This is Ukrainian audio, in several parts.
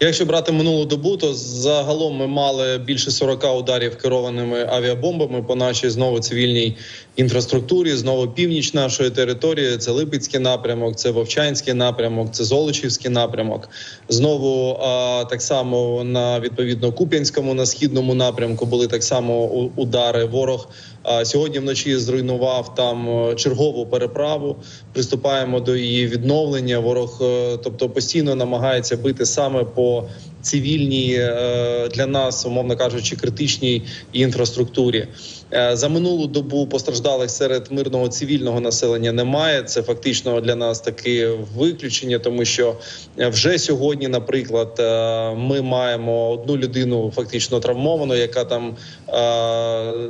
Якщо брати минулу добу, то загалом ми мали більше 40 ударів керованими авіабомбами по нашій знову цивільній інфраструктурі. Знову північ нашої території. Це Липецький напрямок, це Вовчанський напрямок, це Золочівський напрямок. Знову а, так само на відповідно Куп'янському на східному напрямку були так само удари. Ворог сьогодні вночі зруйнував там е, чергову переправу. Приступаємо до її відновлення. Ворог, е, тобто, постійно намагається бити саме по цивільній е, для нас, умовно кажучи, критичній інфраструктурі. Е, За минулу добу постраждалих серед мирного цивільного населення немає. Це фактично для нас таке виключення, тому що е, вже сьогодні, наприклад, е, ми маємо одну людину фактично травмовану, яка там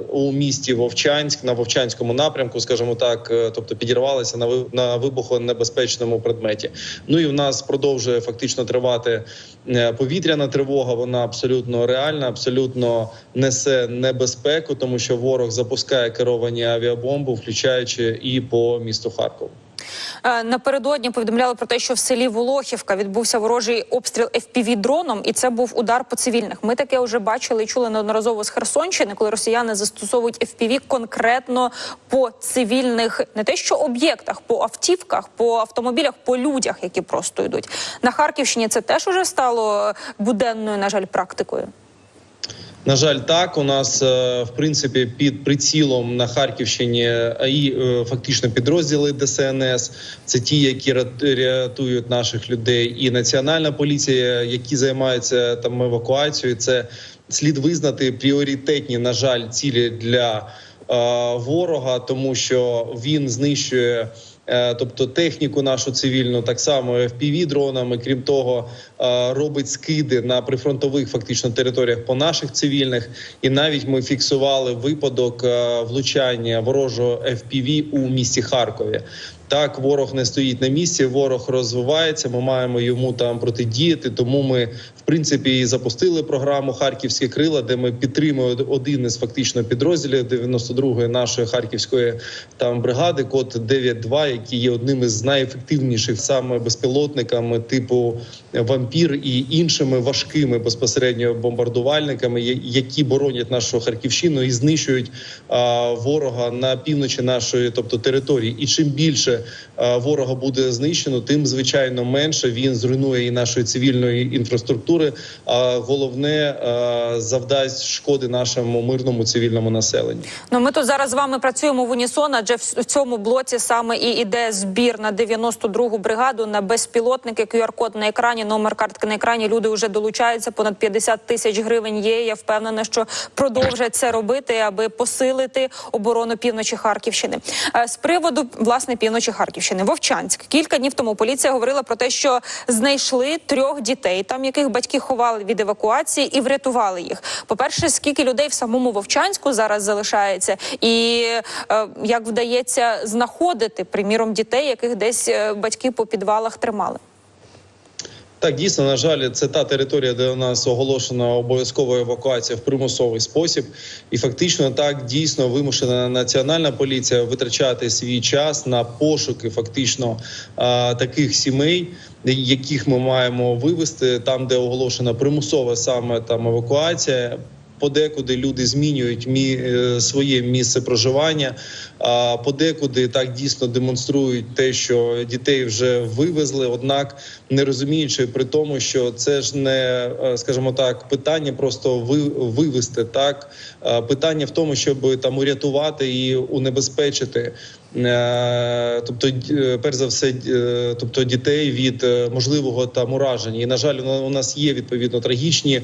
у місті Вовчанськ на Вовчанському напрямку, скажімо так, тобто підірвалася на ви- вибухонебезпечному предметі. Ну і в нас продовжує фактично тривати повітряна тривога. Вона абсолютно реальна, абсолютно несе небезпеку, тому що ворог запускає керовані авіабомби, включаючи і по місту Харкову. Е, Напередодні повідомляли про те, що в селі Волохівка відбувся ворожий обстріл fpv дроном, і це був удар по цивільних. Ми таке вже бачили і чули неодноразово з Херсонщини, коли росіяни застосовують FPV конкретно по цивільних, не те що об'єктах, по автівках, по автомобілях, по людях, які просто йдуть на Харківщині. Це теж уже стало буденною, на жаль, практикою. На жаль, так у нас е, в принципі під прицілом на Харківщині і е, фактично підрозділи ДСНС. Це ті, які рят- рятують наших людей, і національна поліція, які займаються там евакуацією. Це слід визнати пріоритетні, на жаль, цілі для е, ворога, тому що він знищує. Е, Тобто техніку нашу цивільну, так само fpv дронами. Крім того, е, робить скиди на прифронтових фактично територіях по наших цивільних. І навіть ми фіксували випадок е, влучання ворожого FPV у місті Харкові. Так, ворог не стоїть на місці, ворог розвивається. Ми маємо йому там протидіяти. Тому ми, в принципі, і запустили програму Харківські крила, де ми підтримуємо один із фактично підрозділів 92-ї нашої харківської там бригади, код 9.2, які є одним із найефективніших саме безпілотниками типу вампір і іншими важкими безпосередньо бомбардувальниками, які боронять нашу Харківщину і знищують ворога на півночі нашої, тобто території. І чим більше ворога буде знищено, тим звичайно менше він зруйнує і нашої цивільної інфраструктури. А головне завдасть шкоди нашому мирному цивільному населенню. Ну, ми тут зараз з вами працюємо в унісон, адже в цьому блоці саме і іде збір на 92-гу бригаду на безпілотники. QR-код на екрані, номер картки на екрані. Люди вже долучаються. Понад 50 тисяч гривень є. Я впевнена, що продовжать це робити, аби посилити оборону півночі Харківщини. Е, З приводу власне півночі Харківщини, Вовчанськ. Кілька днів тому поліція говорила про те, що знайшли трьох дітей, там яких батьки ховали від евакуації і врятували їх. По перше, скільки людей в самому Вовчанську зараз залишається, і е, як вдається знаходити приміром дітей, яких десь е, батьки по підвалах тримали. Так, дійсно, на жаль, це та територія, де у нас оголошена обов'язкова евакуація в примусовий спосіб, і фактично так дійсно вимушена національна поліція витрачати свій час на пошуки фактично таких сімей, яких ми маємо вивести там, де оголошена примусова саме там евакуація. Подекуди люди змінюють мі, е, своє місце проживання, а подекуди так дійсно демонструють те, що дітей вже вивезли. Однак не розуміючи при тому, що це ж не е, скажімо так, питання просто ви, вивести так. Е, Питання в тому, щоб там урятувати і унебезпечити. Е, Тобто, е, перш за все, е, тобто дітей від можливого там ураження. І на жаль, у нас є відповідно трагічні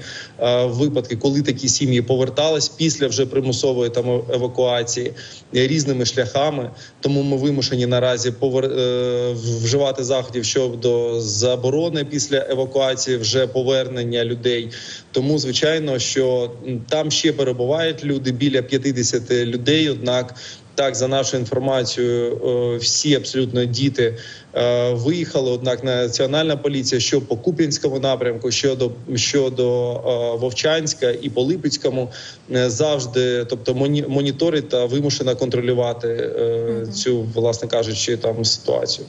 випадки, коли такі сім'ї повертались після вже примусової там евакуації різними шляхами. Тому ми вимушені наразі повер... вживати заходів щодо заборони після евакуації, вже повернення людей. Тому звичайно, що там ще перебувають люди біля 50 людей. Однак так, за нашою інформацією, е, всі абсолютно діти е, виїхали. Однак національна поліція, що по Куп'янському напрямку, щодо щодо е, Вовчанська і по Липецькому, завжди, тобто моні- моніторить та вимушена контролювати цю, власне кажучи, там ситуацію.